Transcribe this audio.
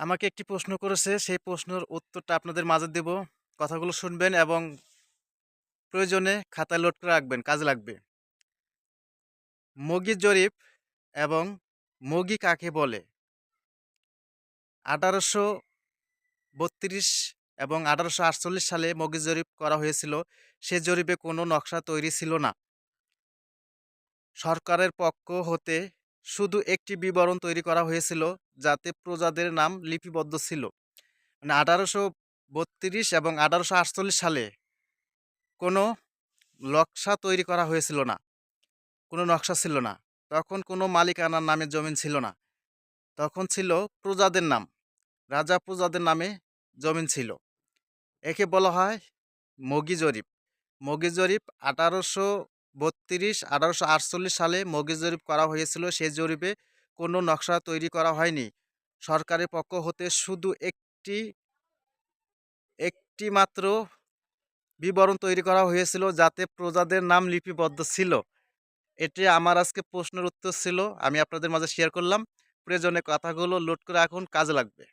আমাকে একটি প্রশ্ন করেছে। সেই প্রশ্নের উত্তরটা আপনাদের মাঝে দেব। কথাগুলো শুনবেন এবং প্রয়োজনে খাতায় লোড করে রাখবেন, কাজে লাগবে। মগি জরিপ এবং মগি কাকে বলে? আঠারোশো বত্রিশ এবং আঠারোশো আটচল্লিশ সালে মগি জরিপ করা হয়েছিল। সে জরিপে কোনো নকশা তৈরি ছিল না। সরকারের পক্ষ হতে শুধু একটি বিবরণ তৈরি করা হয়েছিল, যাতে প্রজাদের নাম লিপিবদ্ধ ছিল। মানে আঠারোশো বত্রিশ এবং আঠারোশো আটচল্লিশ সালে কোনো নকশা তৈরি করা হয়েছিল না। কোনো নকশা ছিল না। তখন কোনো মালিকানার নামে জমিন ছিল না। তখন ছিল প্রজাদের নাম। রাজা প্রজাদের নামে জমিন ছিল। একে বলা হয় মগি জরিপ মগি জরিপ আঠারোশো বত্রিশ, আঠারোশো আটচল্লিশ সালে মগি জরিপ করা হয়েছিল। সে জরিপে কোনো নকশা তৈরি করা হয়নি। সরকারের পক্ষ হতে শুধু একটি একটি মাত্র বিবরণ তৈরি করা হয়েছিল যাতে প্রজাদের নাম লিপিবদ্ধ ছিল। এটি আমার আজকে প্রশ্নের উত্তর ছিল। আমি আপনাদের মাঝে শেয়ার করলাম। প্রয়োজনে কথাগুলো লোড করে এখন কাজে লাগবে।